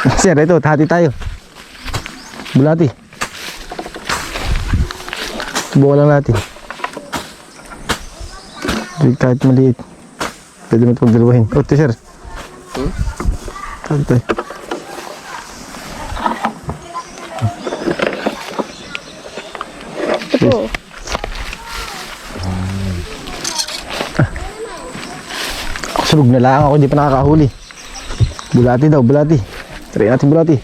Sir, ito, hati tayo. Bulati. Subukan lang natin. Hindi kahit maliit. Pwede mo ito pagdalawahin. Oh, ito, sir. Hmm? Hati tayo. Ito. Sulog na lang ako, hindi pa nakakahuli. Bulati daw, bulati. Try natin bulati.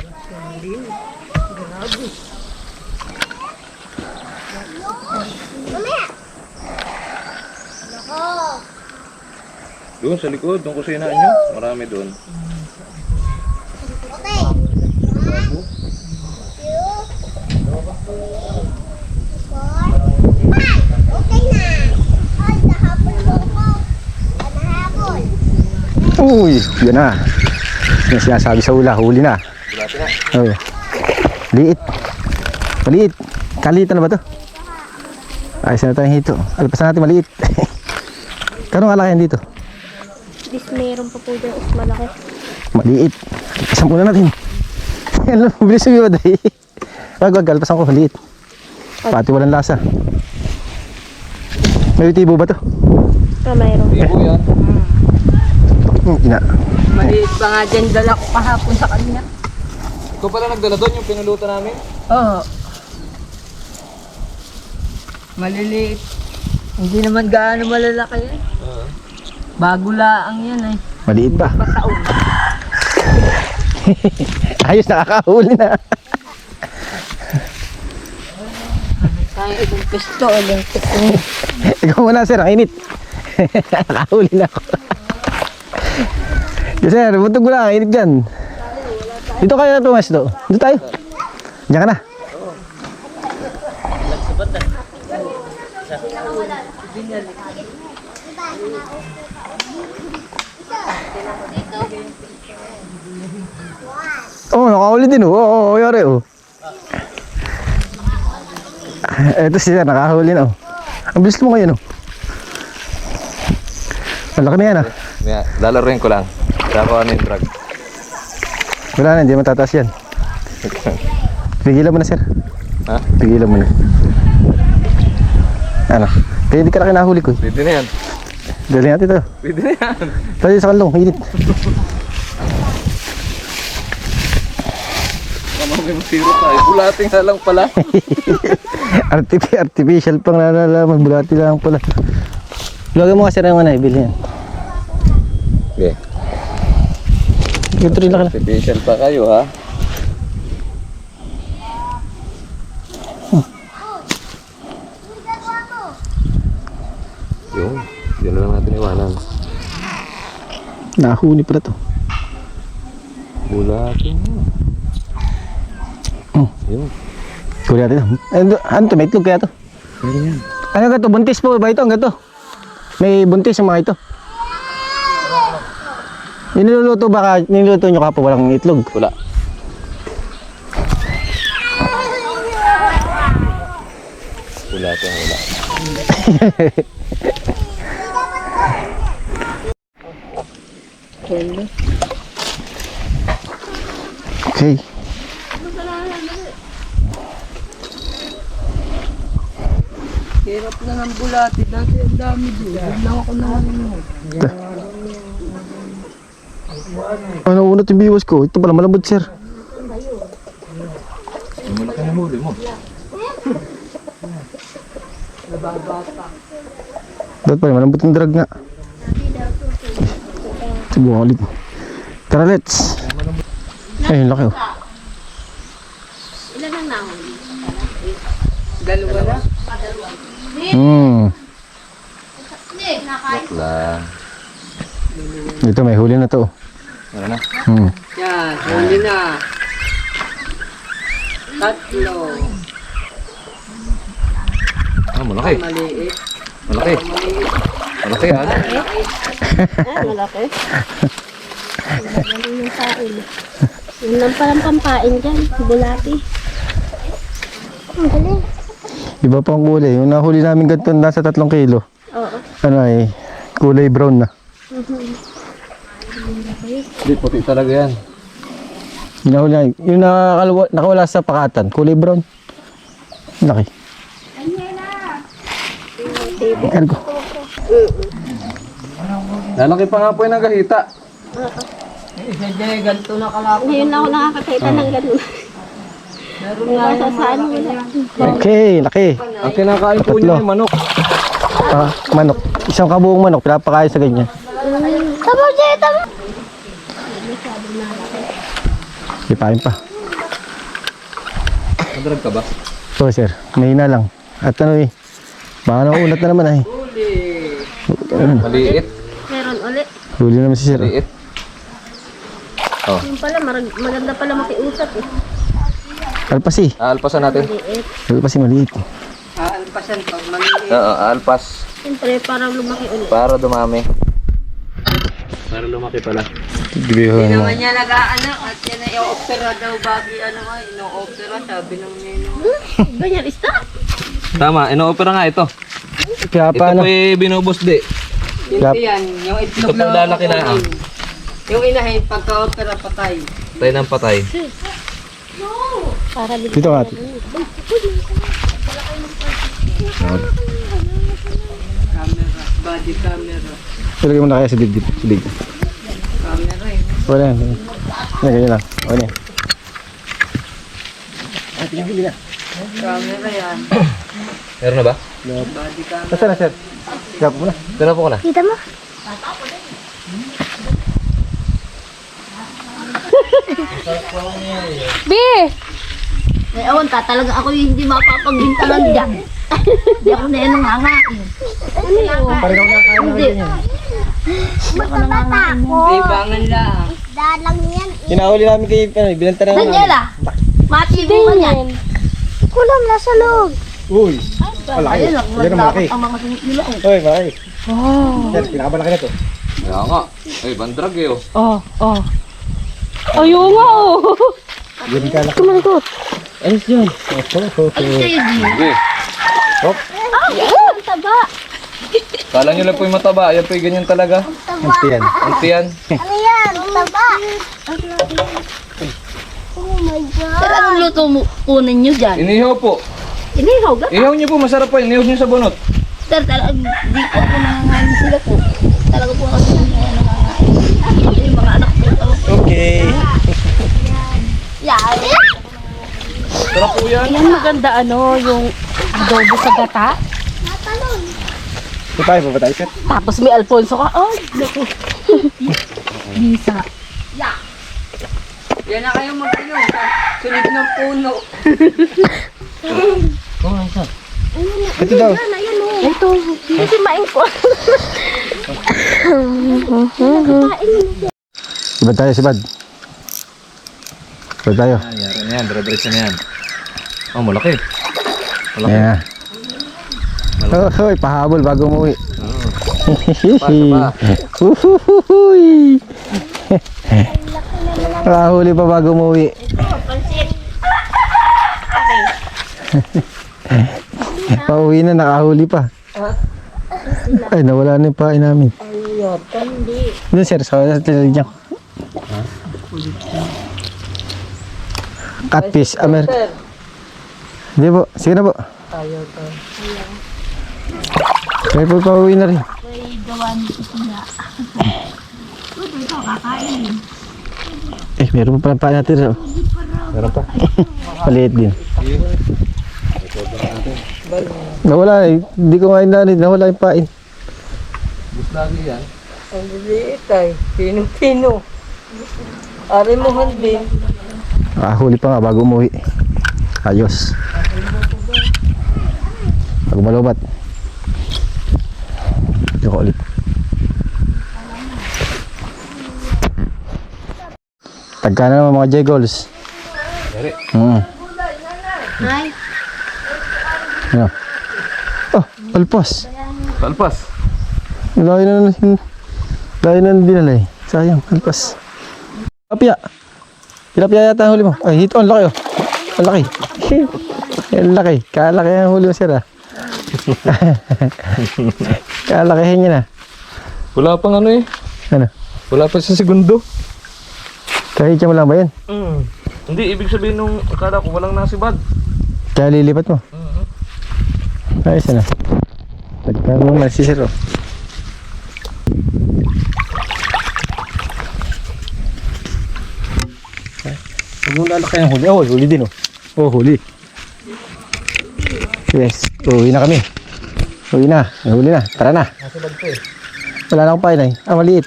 Doon sa likod, doon kusina nyo. Marami doon. Uy, yan na. Yung sinasabi sa ula, huli na. Oh. Liit. Maliit. Kaliit na ba to? Ayos na tayong hito. Alpasan natin maliit. Kano nga yan dito? This meron pa po dyan. Mas malaki. Maliit. Alpasan muna natin. Yan lang, mabilis yung iwa dahil. Wag, wag, alpasan ko, maliit. Pati walang lasa. May tibo ba to? Ah, mayroon. Po yan. Hmm, ina. Maliit pa nga dyan dala ko kahapon sa kanya. Ikaw pala nagdala doon yung pinuluto namin? Oo. Maliliit. Hindi naman gaano malalaki yan. Oo. Bago laang yan eh. Maliit pa. Pataon. Ayos, nakakahuli na. Kaya ibang pesto. Olympic. Ikaw muna, sir. Ang init. nakahuli na ako. Yes, sir. Buntog mo lang. Ang init dyan. Dito kayo na tumas do. Dito tayo. Diyan ka na. Oh, nakahuli din oh. Oo, oh, yari oh. Ito si sir, nakahuli na oh. Ang bilis mo ngayon oh. Malaki na yan ah. Yeah, ko lang. Saka ano yung drug. Wala na, hindi matataas yan. Pigilan mo na sir. Ha? Pigilan mo na. Ano? Kaya hindi ka na kinahuli ko. Pwede na yan. Dali natin ito. Pwede na yan. Tayo sa kalong, init. Mamamay mo zero tayo. Bulating na lang pala. Artifi artificial pang nalalaman. Bulati lang pala. Lagyan mo kasi rin mga naibili yan. Okay. Rin lang. Artificial pa kayo ha. Yun. Yun na lang natin iwanan. Nahuni pala to. Bulating. Oh. Yun. Kuli natin. Ano, ano to? May itlog kaya to? Pwede yan. Ano ganito? Buntis po ba ito? Ang ganito? May buntis yung mga ito. Niluluto baka, niluluto nyo kapo walang itlog. Wala. Wala. Hello. Okay. Hirap na ng bulati. Dati ang dami doon. Doon lang ako na Ano unot yung biwas ko? Ito pala malambot sir. Yung malaki na huli mo. Dapat pala malambot yung drag nga. Subukan ulit. Tara let's. Ayun laki oh. Dalawa na. Hmm. Lang. Ito may huli na to. Ano na? Hmm. Yan. Huli na. Tatlo. Ah, malaki. Maliit. Malaki. Maliit. Malaki ha. Ah, malaki. Ano yung kain? Yun lang palang pampain dyan. Bulati. Ang galing. Iba pang kulay. Yung nahuli namin ganito nasa tatlong kilo. Oo. Ano ay kulay brown na. Hindi, puti talaga yan. Hinahuli na. Yung nakakalawa, nakawala sa pakatan, kulay brown. Laki. Ano ko? Lalaki pa nga po yung nagahita. Isa dyan, ganito na kalaki. Ngayon ako nakakakita ng ganun. Nga sa saan wala. Okay, laki. Ang kinakain po niya yung manok. Ah, manok. Isang kabuong manok, pinapakain sa ganyan. Tama, Jay, tama. Ipain pa. Madrag ka ba? So sir, mahina lang. At ano eh, baka nauunat na naman ay. Maliit. Meron ulit. Huli naman si sir. oh. Maliit. Oh. Yung pala, maganda pala makiusap eh. Alpasi. Aalpasan natin. Liit. Alpasi maliit. Aalpasan pag maliit. Oo, aalpas. Siyempre, parang lumaki ulit. Para dumami. Para lumaki pala. Gibiho Hindi naman. niya nag-aanak at yan ay i-opera daw bagi ano nga, ino-opera sabi ng nino. Ganyan, stop. Tama, ino-opera nga ito. Kaya Ito paano? po yung binubos di. Hindi yan, yung Ito itlog pong lang lalaki na, kukunin. Yung inahin, pagka-opera patay. Tayo ng patay. Para di Dito nga. Camera, body camera. Ilagay mo na kaya sa dibdib. Sa dibdib. Wala yan. Yan, ganyan lang. Okay na. yan. Camera yan. Meron na ba? Body camera. Basta na sir. Gap mo na. Po ko na. Kita mo? Bi! May awan ka, talaga ako yung hindi mapapagbintalan dyan. Hindi ako na yan nangangain. Ano yun? Parang ako nakakain na Hindi. ganyan. ako nangangain. Libangan lang. Dalang yan. Kinahuli namin kayo, ano, binanta na Daniela! Mati mo ba yan? Kulam, nasa loob. Uy! Malaki. Lang, Yan ang malaki. ang mga sungit nila. oh. Uy, malaki. Sir, pinakamalaki na to. Kaya nga. Ay, bandrag eh oh. Oh, oh. Ayun nga, oh. Yan ka laki. Tumalikot. Alis dyan. Oh, oh, oh. Kayo din. Sige. Ang taba. Kala nyo lang po yung mataba. Yan po yung ganyan talaga. Ang tiyan. Ang tiyan. Ano yan? Ang taba. Oh my God. Sir, anong luto mo kunin nyo dyan? Inihaw po. Inihaw ka? Ihaw nyo po. Masarap po. Inihaw nyo sa bunot. Sir, talagang di ko ako nangangain sila po. Talaga po ako nangangain. Yung mga anak ko. Okay. Yeah. Sarap po yan. Yan maganda, ano, yung adobo sa gata. Ito tayo, babatayo sir. Tapos may Alfonso ka. Ay, naku. Bisa. Yan na kayo mag-ino. sa Sunod ng puno. Ito daw. Ito, hindi main ko. Ibad tayo, sibad. Ibad tayo. Ah, yara na yan. Dire-diretso na yan. Oh, malaki. Malaki. Ayan na. Oh, hoy, pahabol bago umuwi. Uhuhuhuy. Nakahuli pa bago umuwi. Pauwi na, nakahuli pa. Ay, nawala na yung pain namin. Doon sir, sa sa niya. Catfish, Amer. Hindi po, sige na po. Ayaw to. Kaya po pauwi na rin. Eh, meron pa pala pain natin. Meron pa. Maliit din. Nawala eh. Hindi ko nga inanin. Nawala yung pain. Bus lagi yan. Ang liliit ay. Pino-pino. Ari mo din. Ah, huli pa nga bago umuwi. Ayos. Bago malubat. Ito ko ulit. Tagka na naman mga J-Goals. Yari. Hmm. Ay, Ano? Oh, alpas. Talpas. Layo na na Layo na na dinala eh. Sayang, alpas. Tilapia. Tilapia yata ang huli mo. Ay, hito, ang laki oh. Ang laki. Ang laki. Kalaki ang huli mo sir ah. Kalakihin niya na. Wala pang ano eh. Ano? Wala pa sa segundo. Kahit mo lang ba yan? Mm. Hindi, ibig sabihin nung akala ko walang nasibad. Kaya lilipat mo. Ayos na. Nagkaroon na si Sir. oh. Huwag mong lalaki ng huli. Oh, huli din oh. Oh, huli. Yes. Uwi na kami. Uwi na. May huli na. Tara na. Wala na akong pain ay. Ah, maliit.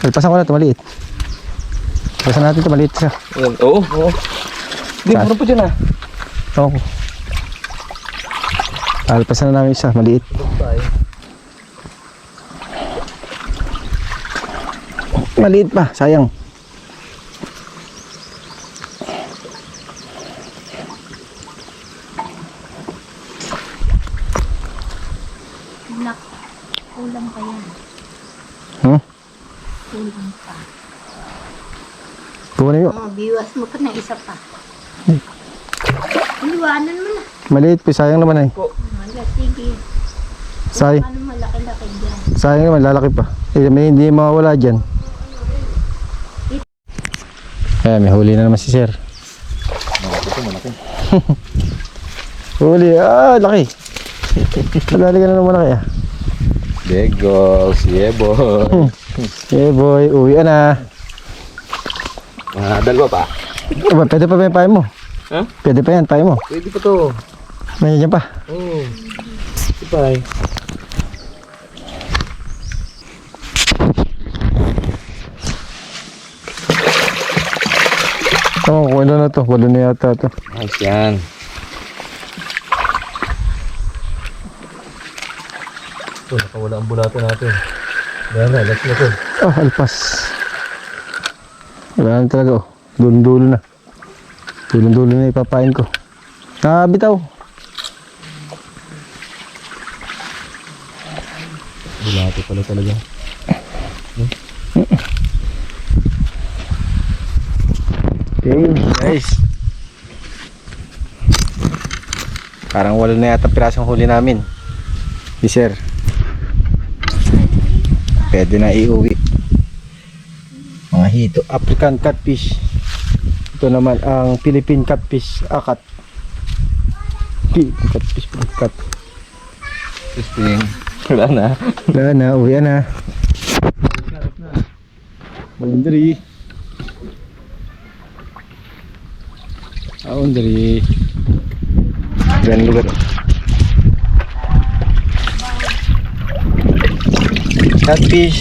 Alpasan ko na ito, maliit. Alpasan natin ito, maliit siya. Ayan, oo. Oo. Hindi, meron pa dyan ah. Oo. Alpasan na namin isa, maliit. Maliit pa, sayang. Nak, kulang pa yan. Hmm? Kulang pa. Kukunin mo. Oh, biwas mo pa na isa pa. Iniwanan mo na. Maliit pa, sayang naman ay. Wala, sige. Say, Ano malaki-laki dyan? sayang naman, lalaki pa. Eh, may hindi mawawala dyan. Eh, may huli na naman si Sir. huli, ah, laki. Tagali ka na naman na kaya. Goes, yeah boy. Eh boy, uwi na. Mga dalawa pa. Aba, pwede pa ba yung payo mo? Ha? Pwede pa yan, payo mo. Pwede pa to. May yan pa. Oo. Goodbye. Oo, kung ano na to. Walo na yata to. Nice yan. Oh, nakawala ang bulato natin. Dahil na, last na to. Oh, alpas. Wala na talaga oh. Dulong-dulo na. Dulong-dulo na ipapain ko. Ah, bitaw. Bulato pala talaga. Okay, guys. Parang walo na yata pirasong huli namin. Di sir. Pwede na iuwi. Mga hito. African catfish. Ito naman ang Philippine catfish. Akat. Philippine catfish. Cat. Testing. Wala na. Wala na, uwi na. Boundary. Boundary. Yan lugar. Catfish.